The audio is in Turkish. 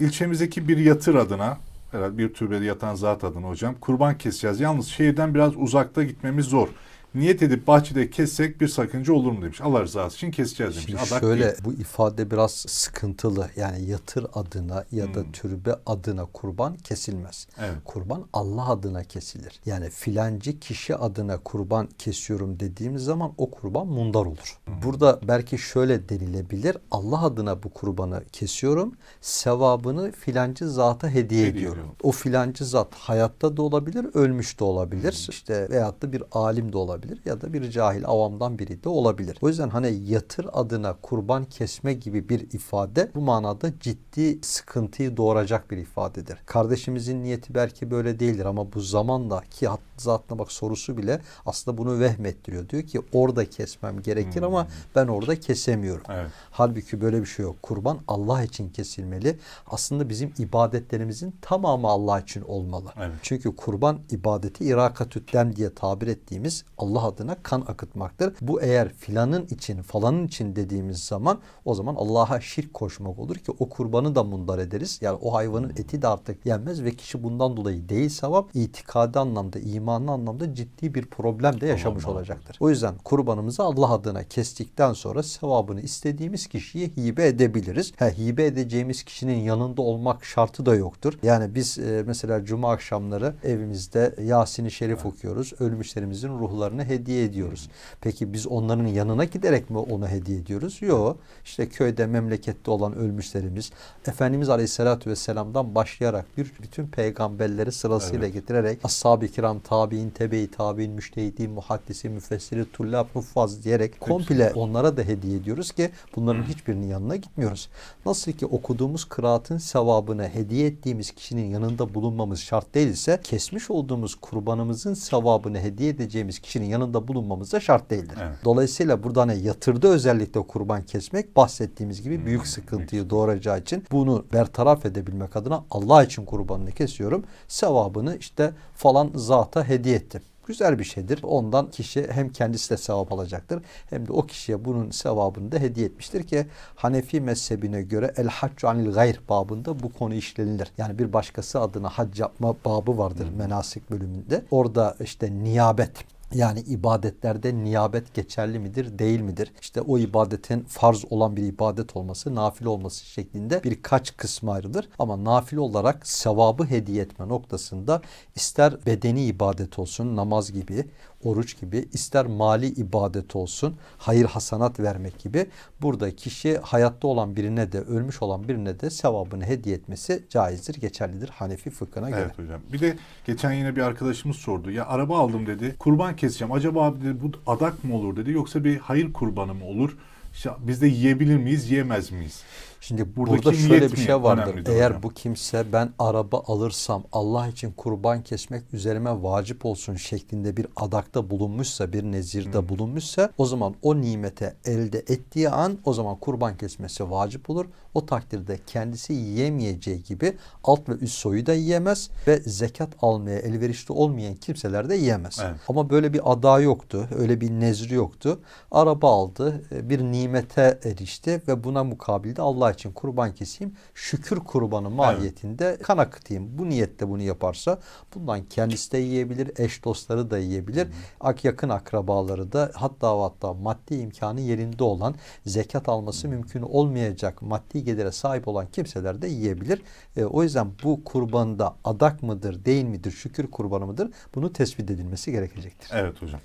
ilçemizdeki bir yatır adına herhalde bir türbede yatan zat adına hocam kurban keseceğiz. Yalnız şehirden biraz uzakta gitmemiz zor. Niyet edip bahçede kessek bir sakınca olur mu demiş. Allah rızası için keseceğiz demiş. Şimdi Adak şöyle değil. bu ifade biraz sıkıntılı. Yani yatır adına ya da türbe adına kurban kesilmez. Hmm. Evet. Kurban Allah adına kesilir. Yani filancı kişi adına kurban kesiyorum dediğimiz zaman o kurban mundar olur. Hmm. Burada belki şöyle denilebilir. Allah adına bu kurbanı kesiyorum. Sevabını filancı zata hediye, Hediye ediyorum. ediyorum. O filancı zat hayatta da olabilir, ölmüş de olabilir. İşte veyahut da bir alim de olabilir ya da bir cahil avamdan biri de olabilir. O yüzden hani yatır adına kurban kesme gibi bir ifade bu manada ciddi sıkıntıyı doğuracak bir ifadedir. Kardeşimizin niyeti belki böyle değildir ama bu zamanla ki zatına bak sorusu bile aslında bunu vehmettiriyor. Diyor ki orada kesmem gerekir ama ben orada kesemiyorum. Evet. Halbuki böyle bir şey yok. Kurban Allah için kesilmeli. Aslında bizim ibadetlerimizin tamamı Allah için olmalı. Evet. Çünkü kurban ibadeti irakatü dem diye tabir ettiğimiz Allah adına kan akıtmaktır. Bu eğer filanın için falanın için dediğimiz zaman o zaman Allah'a şirk koşmak olur ki o kurbanı da mundar ederiz. Yani o hayvanın eti de artık yenmez ve kişi bundan dolayı değil sevap itikadi anlamda imanlı anlamda ciddi bir problem de yaşamış olacaktır. O yüzden kurbanımızı Allah adına kestikten sonra sevabını istediğimiz kişiye hibe edebiliriz. Ha, hibe edeceğimiz kişinin yanında olmak şartı da yoktur. Yani biz e, mesela cuma akşamları evimizde Yasin-i Şerif okuyoruz. Ölmüşlerimizin ruhlarını hediye ediyoruz. Peki biz onların yanına giderek mi onu hediye ediyoruz? Yok. İşte köyde, memlekette olan ölmüşlerimiz Efendimiz Aleyhisselatü Vesselam'dan başlayarak bir bütün peygamberleri sırasıyla Evet. getirerek ashab-ı kiram, tabi'in, tebe-i tabi'in, müştehidi, muhaddisi, müfessiri, tullab, nuffaz diyerek komple onlara da hediye ediyoruz ki bunların hiçbirinin yanına gitmiyoruz. Nasıl ki okuduğumuz kıraatın sevabını hediye ettiğimiz kişinin yanında bulunmamız şart değilse kesmiş olduğumuz kurbanımızın sevabını hediye edeceğimiz kişinin yanında bulunmamız da şart değildir. Evet. Dolayısıyla burada hani yatırda özellikle kurban kesmek bahsettiğimiz gibi büyük Hmm, sıkıntıyı doğuracağı için bunu bertaraf edebilmek adına Allah için kurbanını kesiyorum. Sevabını işte falan zata hediye ettim. Güzel bir şeydir. Ondan kişi hem kendisi de sevap alacaktır hem de o kişiye bunun sevabını da hediye etmiştir ki Hanefi mezhebine göre el haccu anil gayr babında bu konu işlenilir. Yani bir başkası adına hac yapma babı vardır menasik bölümünde. Orada işte niyabet yani ibadetlerde niyabet geçerli midir, değil midir? İşte o ibadetin farz olan bir ibadet olması, nafile olması şeklinde birkaç kısmı ayrılır. Ama nafile olarak sevabı hediye etme noktasında ister bedeni ibadet olsun, namaz gibi, oruç gibi, ister mali ibadet olsun, hayır hasanat vermek gibi burada kişi hayatta olan birine de, ölmüş olan birine de sevabını hediye etmesi caizdir, geçerlidir Hanefi fıkhına göre. Evet hocam. Bir de geçen yine bir arkadaşımız sordu. Ya araba aldım dedi. Kurban keseceğim. Acaba dedi, bu adak mı olur dedi. Yoksa bir hayır kurbanı mı olur? İşte biz de yiyebilir miyiz, yiyemez miyiz? Şimdi Buradaki burada şöyle bir şey vardır. Eğer hocam? bu kimse ben araba alırsam Allah için kurban kesmek üzerime vacip olsun şeklinde bir adakta bulunmuşsa, bir nezirde bulunmuşsa o zaman o nimete elde ettiği an o zaman kurban kesmesi vacip olur. O takdirde kendisi yiyemeyeceği gibi alt ve üst soyu da yiyemez ve zekat almaya elverişli olmayan kimseler de yiyemez. Evet. Ama böyle bir ada yoktu. Öyle bir nezri yoktu. Araba aldı. Bir nimete erişti ve buna mukabilde Allah için kurban keseyim. Şükür kurbanı mahiyetinde kan akıtayım. Bu niyette bunu yaparsa bundan kendisi de yiyebilir. Eş dostları da yiyebilir. Ak yakın akrabaları da hatta hatta maddi imkanı yerinde olan zekat alması mümkün olmayacak maddi gelire sahip olan kimseler de yiyebilir. E, o yüzden bu kurbanda adak mıdır, değil midir, şükür kurbanı mıdır? Bunu tespit edilmesi gerekecektir. Evet hocam.